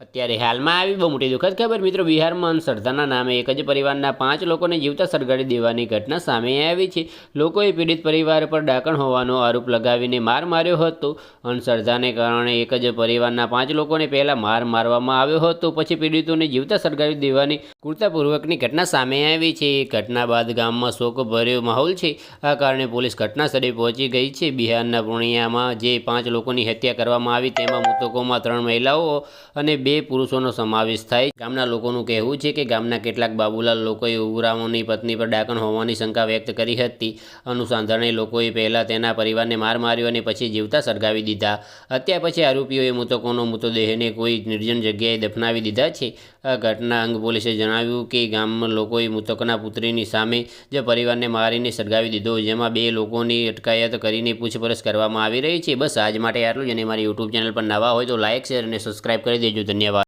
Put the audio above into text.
ત્યારે હાલમાં આવી બહુ મોટી દુઃખદ ખબર. મિત્રો, બિહારમાં અંધશ્રદ્ધાના નામે એક જ પરિવારના પાંચ લોકોને જીવતા સળગાડી દેવાની ઘટના સામે આવી છે. લોકોએ પીડિત પરિવાર પર ડાકણ હોવાનો આરોપ લગાવીને માર માર્યો હતો. અંધશ્રદ્ધાને કારણે એક જ પરિવારના પાંચ લોકોને પહેલાં માર મારવામાં આવ્યો હતો. પછી પીડિતોને જીવતા સળગાવી દેવાની કુર્તાપૂર્વકની ઘટના સામે આવી છે. ઘટના બાદ ગામમાં શોકભર્યો માહોલ છે. આ કારણે પોલીસ ઘટના સ્થળે પહોંચી ગઈ છે. બિહારના પૂર્ણિયામાં જે પાંચ લોકોની હત્યા કરવામાં આવી, તેમાં મૃતકોમાં ત્રણ મહિલાઓ અને બે પુરુષોનો સમાવેશ થાય. ગામના લોકોનું કહેવું છે કે ગામના કેટલાક બાબુલાલ લોકોએ ઉરામોની પત્ની પર ડાકણ હોવાની શંકા વ્યક્ત કરી હતી. અનુસંધાને લોકોએ પહેલાં તેના પરિવારને માર માર્યો અને પછી જીવતા સળગાવી દીધા. હત્યા પછી આરોપીઓએ મૃતકોનો મૃતદેહને કોઈ નિર્જન જગ્યાએ દફનાવી દીધા છે. આ ઘટના અંગ પોલીસે જણાવ્યું કે ગામમાં લોકોએ મૃતકના પુત્રીની સામે જ પરિવારને મારીને સળગાવી દીધો, જેમાં બે લોકોની અટકાયત કરીને પૂછપરછ કરવામાં આવી રહી છે. બસ આજ માટે આટલું જ અને મારી યુટ્યુબ ચેનલ પર નવા હોય તો લાઇક શેર અને સબસ્ક્રાઇબ કરી દેજો. धन्यवाद